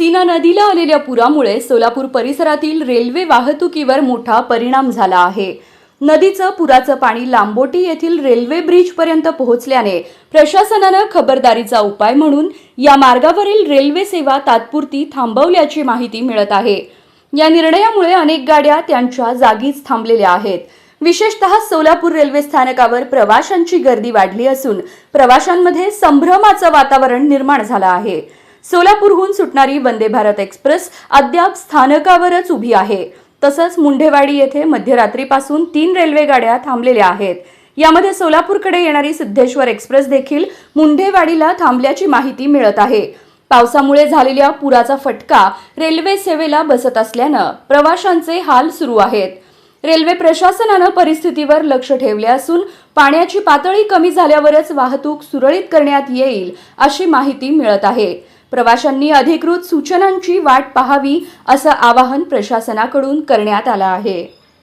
सीना नदीला आलेल्या पुरामुळे सोलापूर परिसरातील रेल्वे वाहतुकीवर मोठा परिणाम झाला आहे. नदीचं पुराचं पाणी लांबोटी येथील रेल्वे ब्रिजपर्यंत पोहोचल्याने प्रशासनानं खबरदारीचा उपाय म्हणून या मार्गावरील रेल्वे सेवा तात्पुरती थांबवल्याची माहिती मिळत आहे. या निर्णयामुळे अनेक गाड्या त्यांच्या जागीच थांबलेल्या आहेत. विशेषतः सोलापूर रेल्वे स्थानकावर प्रवाशांची गर्दी वाढली असून प्रवाशांमध्ये संभ्रमाचं वातावरण निर्माण झालं आहे. सोलापूरहून सुटणारी वंदे भारत एक्सप्रेस अद्याप स्थानकावरच उभी आहे. तसंच मुंढेवाडी येथे मध्यरात्रीपासून तीन रेल्वे गाड्या थांबलेल्या आहेत. यामध्ये सोलापूरकडे येणारी सिद्धेश्वर एक्सप्रेस देखील मुंढेवाडीला थांबल्याची माहिती मिळत आहे. पावसामुळे झालेल्या पुराचा फटका रेल्वे सेवेला बसत असल्यानं प्रवाशांचे हाल सुरू आहेत. रेल्वे प्रशासनानं परिस्थितीवर लक्ष ठेवले असून पाण्याची पातळी कमी झाल्यावरच वाहतूक सुरळीत करण्यात येईल अशी माहिती मिळत आहे. प्रवाशांनी अधिकृत सूचनांची वाट पाहावी असं आवाहन प्रशासनाकडून करण्यात आलं आहे.